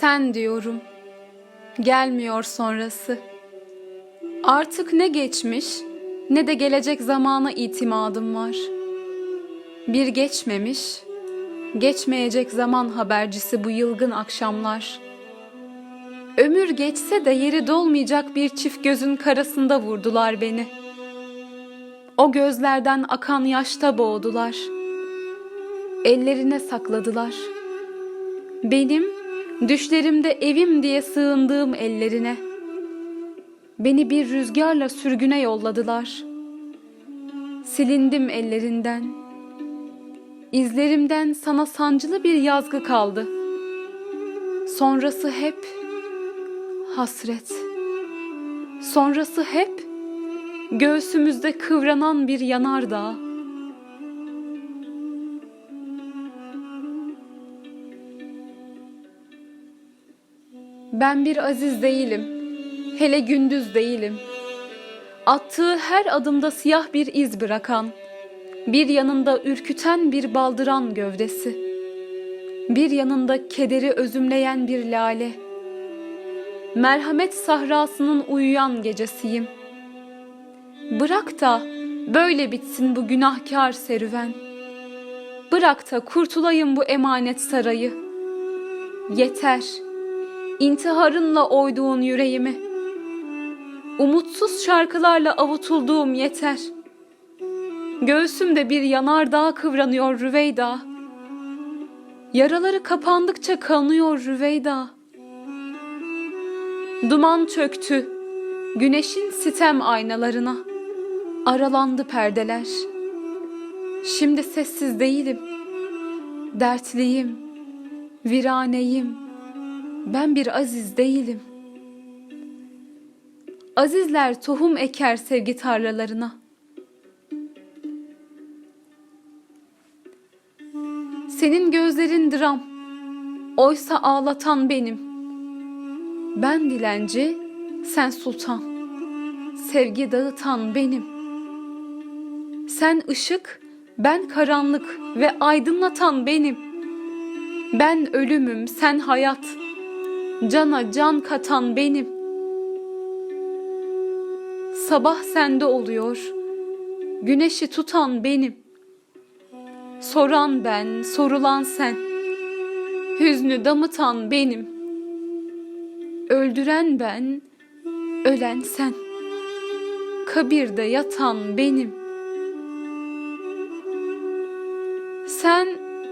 Sen diyorum, gelmiyor sonrası. Artık ne geçmiş ne de gelecek zamana itimadım var. Bir geçmemiş, geçmeyecek zaman habercisi bu yılgın akşamlar. Ömür geçse de yeri dolmayacak bir çift gözün karasında vurdular beni. O gözlerden akan yaşta boğdular. Ellerine sakladılar. Benim düşlerimde evim diye sığındığım ellerine. Beni bir rüzgarla sürgüne yolladılar. Silindim ellerinden. İzlerimden sana sancılı bir yazgı kaldı. Sonrası hep hasret. Sonrası hep göğsümüzde kıvranan bir yanardağ. Ben bir aziz değilim. Hele gündüz değilim. Attığı her adımda siyah bir iz bırakan, bir yanında ürküten bir baldıran gövdesi, bir yanında kederi özümleyen bir lale. Merhamet sahrasının uyuyan gecesiyim. Bırak da böyle bitsin bu günahkar serüven. Bırak da kurtulayım bu emanet sarayı. Yeter. İntiharınla oyduğun yüreğimi. Umutsuz şarkılarla avutulduğum yeter. Göğsümde bir yanardağ kıvranıyor Rüveyda. Yaraları kapandıkça kanıyor Rüveyda. Duman çöktü. Güneşin sitem aynalarına. Aralandı perdeler. Şimdi sessiz değilim. Dertliyim. Viraneyim. Ben bir aziz değilim. Azizler tohum eker sevgi tarlalarına. Senin gözlerin dram. Oysa ağlatan benim. Ben dilenci, sen sultan. Sevgi dağıtan benim. Sen ışık, ben karanlık ve aydınlatan benim. Ben ölümüm, sen hayat. Cana can katan benim. Sabah sende oluyor. Güneşi tutan benim. Soran ben, sorulan sen. Hüznü damıtan benim. Öldüren ben, ölen sen. Kabirde yatan benim. Sen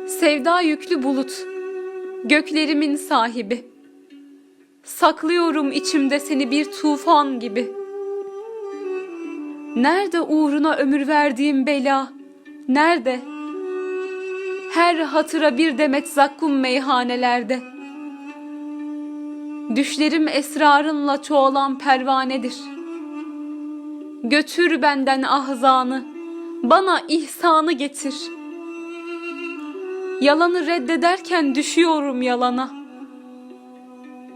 sevda yüklü bulut, göklerimin sahibi. Saklıyorum içimde seni bir tufan gibi. Nerede uğruna ömür verdiğim bela? Nerede? Her hatıra bir demet zakkum meyhanelerde. Düşlerim esrarınla çoğalan pervanedir. Götür benden ahzanı, bana ihsanı getir. Yalanı reddederken düşüyorum yalana.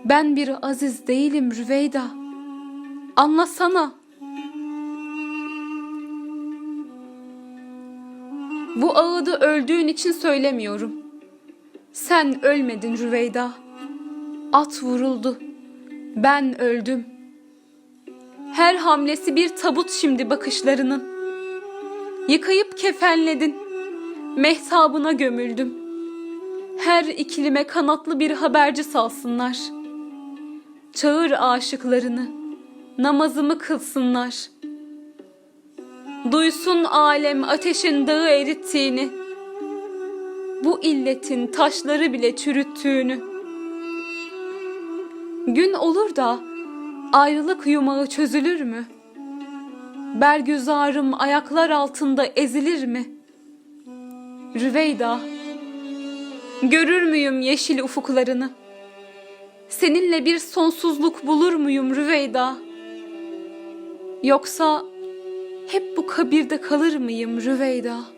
Ben bir aziz değilim Rüveyda. Anlasana. Bu ağıdı öldüğün için söylemiyorum. Sen ölmedin Rüveyda. At vuruldu. Ben öldüm. Her hamlesi bir tabut şimdi bakışlarının. Yıkayıp kefenledin. Mehtabına gömüldüm. Her ikilime kanatlı bir haberci salsınlar. Çağır aşıklarını. Namazımı kılsınlar.'' Duysun alem ateşin dağı erittiğini, bu illetin taşları bile çürüttüğünü. Gün olur da ayrılık yumağı çözülür mü? Bergüzarım ayaklar altında ezilir mi? Rüveyda, görür müyüm yeşil ufuklarını? Seninle bir sonsuzluk bulur muyum Rüveyda? Yoksa hep bu kabirde kalır mıyım Rüveyda?''